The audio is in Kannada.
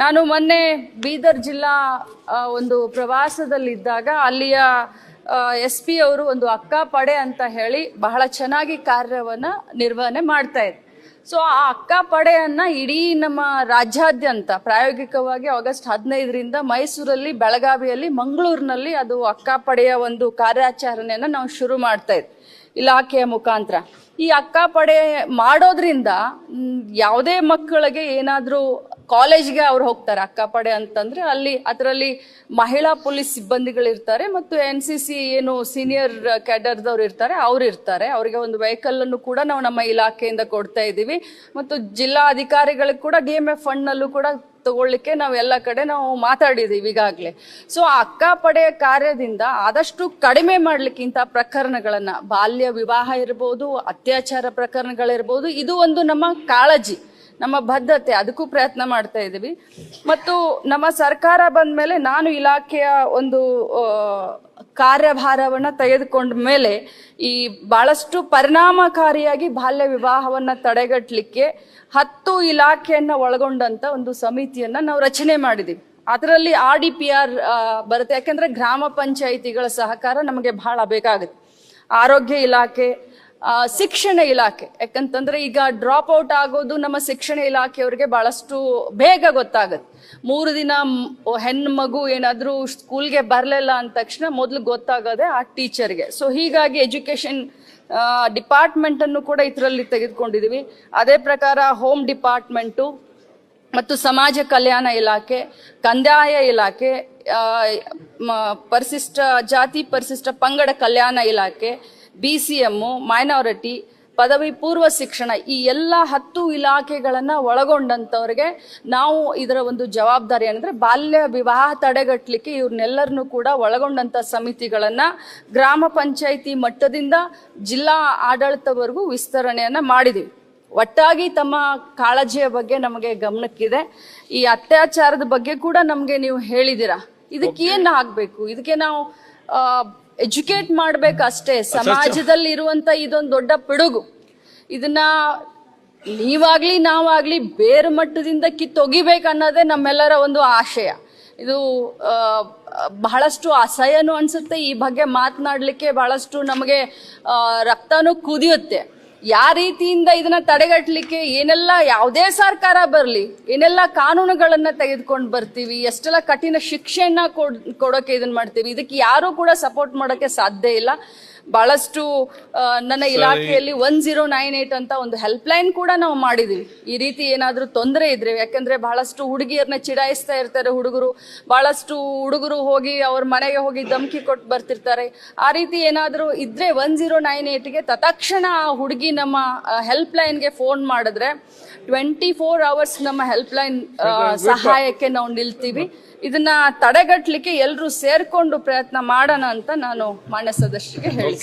ನಾನು ಮೊನ್ನೆ ಬೀದರ್ ಜಿಲ್ಲಾ ಒಂದು ಪ್ರವಾಸದಲ್ಲಿದ್ದಾಗ ಅಲ್ಲಿಯ ಎಸ್ ಪಿ ಅವರು ಒಂದು ಅಕ್ಕ ಪಡೆ ಅಂತ ಹೇಳಿ ಬಹಳ ಚೆನ್ನಾಗಿ ಕಾರ್ಯವನ್ನು ನಿರ್ವಹಣೆ ಮಾಡ್ತಾ ಇದ್ರು. ಸೊ ಆ ಅಕ್ಕ ಪಡೆಯನ್ನ ಇಡೀ ನಮ್ಮ ರಾಜ್ಯಾದ್ಯಂತ ಪ್ರಾಯೋಗಿಕವಾಗಿ ಆಗಸ್ಟ್ ಹದಿನೈದರಿಂದ ಮೈಸೂರಲ್ಲಿ, ಬೆಳಗಾವಿಯಲ್ಲಿ, ಮಂಗಳೂರಿನಲ್ಲಿ ಅದು ಅಕ್ಕ ಪಡೆಯ ಒಂದು ಕಾರ್ಯಾಚರಣೆಯನ್ನು ನಾವು ಶುರು ಮಾಡ್ತಾ ಇದ್ವಿ. ಇಲಾಖೆಯ ಮುಖಾಂತರ. ಈ ಅಕ್ಕ ಪಡೆ ಮಾಡೋದ್ರಿಂದ ಯಾವುದೇ ಮಕ್ಕಳಿಗೆ ಏನಾದರೂ ಕಾಲೇಜ್ಗೆ ಅವ್ರು ಹೋಗ್ತಾರೆ ಅಕ್ಕಪಡೆ ಅಂತಂದ್ರೆ ಅಲ್ಲಿ ಅದರಲ್ಲಿ ಮಹಿಳಾ ಪೊಲೀಸ್ ಸಿಬ್ಬಂದಿಗಳು ಇರ್ತಾರೆ ಮತ್ತು ಎನ್ ಸಿ ಸಿ ಏನು ಸೀನಿಯರ್ ಕ್ಯಾಡರ್ದವ್ರು ಇರ್ತಾರೆ, ಅವ್ರು ಇರ್ತಾರೆ. ಅವರಿಗೆ ಒಂದು ವೆಹಿಕಲ್ ಅನ್ನು ಕೂಡ ನಾವು ನಮ್ಮ ಇಲಾಖೆಯಿಂದ ಕೊಡ್ತಾ ಇದ್ದೀವಿ. ಮತ್ತು ಜಿಲ್ಲಾ ಅಧಿಕಾರಿಗಳಿಗೆ ಕೂಡ ಡಿ ಎಂ ಎಫ್ ಫಂಡ್ನಲ್ಲೂ ಕೂಡ ತಗೊಳ್ಳಿಕ್ಕೆ ನಾವು ಎಲ್ಲ ಕಡೆ ನಾವು ಮಾತಾಡಿದ್ದೀವಿ ಈಗಾಗಲೇ. ಸೊ ಅಕ್ಕ ಪಡೆಯ ಕಾರ್ಯದಿಂದ ಆದಷ್ಟು ಕಡಿಮೆ ಮಾಡ್ಲಿಕ್ಕಿಂತ ಪ್ರಕರಣಗಳನ್ನು, ಬಾಲ್ಯ ವಿವಾಹ ಇರ್ಬೋದು, ಅತ್ಯಾಚಾರ ಪ್ರಕರಣಗಳಿರ್ಬೋದು, ಇದು ಒಂದು ನಮ್ಮ ಕಾಳಜಿ. ನಮ್ಮ ಬದ್ಧತೆ ಅದಕ್ಕೂ ಪ್ರಯತ್ನ ಮಾಡ್ತಾ ಇದ್ದೀವಿ. ಮತ್ತು ನಮ್ಮ ಸರ್ಕಾರ ಬಂದ ಮೇಲೆ ನಾನು ಇಲಾಖೆಯ ಒಂದು ಕಾರ್ಯಭಾರವನ್ನು ತೆಗೆದುಕೊಂಡ ಮೇಲೆ ಈ ಬಹಳಷ್ಟು ಪರಿಣಾಮಕಾರಿಯಾಗಿ ಬಾಲ್ಯ ವಿವಾಹವನ್ನು ತಡೆಗಟ್ಟಲಿಕ್ಕೆ ಹತ್ತು ಇಲಾಖೆಯನ್ನು ಒಳಗೊಂಡಂತ ಒಂದು ಸಮಿತಿಯನ್ನು ನಾವು ರಚನೆ ಮಾಡಿದ್ದೀವಿ ಅದರಲ್ಲಿ ಆರ್ ಡಿ ಪಿ ಆರ್ ಬರುತ್ತೆ. ಯಾಕೆಂದ್ರೆ ಗ್ರಾಮ ಪಂಚಾಯಿತಿಗಳ ಸಹಕಾರ ನಮಗೆ ಬಹಳ ಬೇಕಾಗುತ್ತೆ. ಆರೋಗ್ಯ ಇಲಾಖೆ ಶಿಕ್ಷಣ ಇಲಾಖೆ. ಯಾಕಂತಂದ್ರೆ ಈಗ ಡ್ರಾಪ್ ಔಟ್ ಆಗೋದು ನಮ್ಮ ಶಿಕ್ಷಣ ಇಲಾಖೆಯವ್ರಿಗೆ ಬಹಳಷ್ಟು ಬೇಗ ಗೊತ್ತಾಗುತ್ತೆ. ಮೂರು ದಿನ ಹೆಣ್ಣು ಮಗು ಏನಾದರೂ ಸ್ಕೂಲ್ಗೆ ಬರಲಿಲ್ಲ ಅಂದ ತಕ್ಷಣ ಮೊದಲು ಗೊತ್ತಾಗೋದೆ ಆ ಟೀಚರ್ಗೆ. ಸೊ ಹೀಗಾಗಿ ಎಜುಕೇಶನ್ ಡಿಪಾರ್ಟ್ಮೆಂಟ್ ಅನ್ನು ಕೂಡ ಇದರಲ್ಲಿ ತೆಗೆದುಕೊಂಡಿದ್ದೀವಿ ಅದೇ ಪ್ರಕಾರ ಹೋಮ್ ಡಿಪಾರ್ಟ್ಮೆಂಟು ಮತ್ತು ಸಮಾಜ ಕಲ್ಯಾಣ ಇಲಾಖೆ, ಕಂದಾಯ ಇಲಾಖೆ ಪರಿಶಿಷ್ಟ ಜಾತಿ ಪರಿಶಿಷ್ಟ ಪಂಗಡ ಕಲ್ಯಾಣ ಇಲಾಖೆ ಬಿ ಸಿ ಎಮ್ಮು ಮೈನಾರಿಟಿ ಪದವಿ ಪೂರ್ವ ಶಿಕ್ಷಣ ಈ ಎಲ್ಲ ಹತ್ತು ಇಲಾಖೆಗಳನ್ನು ಒಳಗೊಂಡಂಥವ್ರಿಗೆ ನಾವು ಇದರ ಒಂದು ಜವಾಬ್ದಾರಿ ಏನಂದರೆ ಬಾಲ್ಯ ವಿವಾಹ ತಡೆಗಟ್ಟಲಿಕ್ಕೆ ಇವ್ರನ್ನೆಲ್ಲರನ್ನೂ ಕೂಡ ಒಳಗೊಂಡಂಥ ಸಮಿತಿಗಳನ್ನು ಗ್ರಾಮ ಪಂಚಾಯಿತಿ ಮಟ್ಟದಿಂದ ಜಿಲ್ಲಾ ಆಡಳಿತವರೆಗೂ ವಿಸ್ತರಣೆಯನ್ನು ಮಾಡಿದ್ದೀವಿ ಒಟ್ಟಾಗಿ ತಮ್ಮ ಕಾಳಜಿಯ ಬಗ್ಗೆ ನಮಗೆ ಗಮನಕ್ಕಿದೆ. ಈ ಅತ್ಯಾಚಾರದ ಬಗ್ಗೆ ಕೂಡ ನಮಗೆ ನೀವು ಹೇಳಿದ್ದೀರಾ. ಇದಕ್ಕೆ ಆಗಬೇಕು ಆಗ್ಬೇಕು? ಇದಕ್ಕೆ ನಾವು ಎಜುಕೇಟ್ ಮಾಡ್ಬೇಕಷ್ಟೇ. ಸಮಾಜದಲ್ಲಿ ಇರುವಂತ ಇದೊಂದು ದೊಡ್ಡ ಪಿಡುಗು. ಇದನ್ನ ನೀವಾಗ್ಲಿ ನಾವಾಗ್ಲಿ ಬೇರು ಮಟ್ಟದಿಂದ ಕಿತ್ತೊಗಿಬೇಕು ಅನ್ನೋದೇ ನಮ್ಮೆಲ್ಲರ ಒಂದು ಆಶಯ. ಇದು ಬಹಳಷ್ಟು ಅಸಹ್ಯನೂ ಅನ್ಸುತ್ತೆ. ಈ ಬಗ್ಗೆ ಮಾತನಾಡ್ಲಿಕ್ಕೆ ಬಹಳಷ್ಟು ನಮಗೆ ರಕ್ತನೂ ಕುದಿಯುತ್ತೆ. ಯಾವ ರೀತಿಯಿಂದ ಇದನ್ನ ತಡೆಗಟ್ಟಲಿಕ್ಕೆ ಏನೆಲ್ಲ ಯಾವುದೇ ಸರ್ಕಾರ ಬರಲಿ, ಏನೆಲ್ಲ ಕಾನೂನುಗಳನ್ನ ತೆಗೆದುಕೊಂಡು ಬರ್ತೀವಿ, ಎಷ್ಟೆಲ್ಲ ಕಠಿಣ ಶಿಕ್ಷೆಯನ್ನ ಕೊಡ್, ಕೊಡೋಕೆ ಇದನ್ನ ಮಾಡ್ತೀವಿ, ಇದಕ್ಕೆ ಯಾರು ಕೂಡ ಸಪೋರ್ಟ್ ಮಾಡೋಕೆ ಸಾಧ್ಯ ಇಲ್ಲ. ಬಹಳಷ್ಟು ನನ್ನ ಇಲಾಖೆಯಲ್ಲಿ ಒನ್ ಜೀರೋ ನೈನ್ ಏಟ್ ಅಂತ ಒಂದು ಹೆಲ್ಪ್ ಲೈನ್ ಕೂಡ ನಾವು ಮಾಡಿದೀವಿ. ಈ ರೀತಿ ಏನಾದರೂ ತೊಂದರೆ ಇದ್ರೆ ಯಾಕಂದ್ರೆ ಬಹಳಷ್ಟು ಹುಡುಗಿಯರನ್ನ ಚಿಡಾಯಿಸ್ತಾ ಇರ್ತಾರೆ ಹುಡುಗರು. ಬಹಳಷ್ಟು ಹುಡುಗರು ಹೋಗಿ ಅವ್ರ ಮನೆಗೆ ಹೋಗಿ ಧಮಕಿ ಕೊಟ್ಟು ಬರ್ತಿರ್ತಾರೆ. ಆ ರೀತಿ ಏನಾದರೂ ಇದ್ರೆ ಒನ್ ಜೀರೋ ನೈನ್ ಏಟ್ಗೆ ತತ್ಕ್ಷಣ ಆ ಹುಡುಗಿ ನಮ್ಮ ಹೆಲ್ಪ್ ಲೈನ್ಗೆ ಫೋನ್ ಮಾಡಿದ್ರೆ ಟ್ವೆಂಟಿ ಫೋರ್ ಅವರ್ಸ್ ನಮ್ಮ ಹೆಲ್ಪ್ ಲೈನ್ ಸಹಾಯಕ್ಕೆ ನಾವು ನಿಲ್ತೀವಿ. ಇದನ್ನ ತಡೆಗಟ್ಟಲಿಕ್ಕೆ ಎಲ್ಲರೂ ಸೇರ್ಕೊಂಡು ಪ್ರಯತ್ನ ಮಾಡೋಣ ಅಂತ ನಾನು ಮಾನ್ಯ ಸದಸ್ಯರಿಗೆ ಹೇಳಿ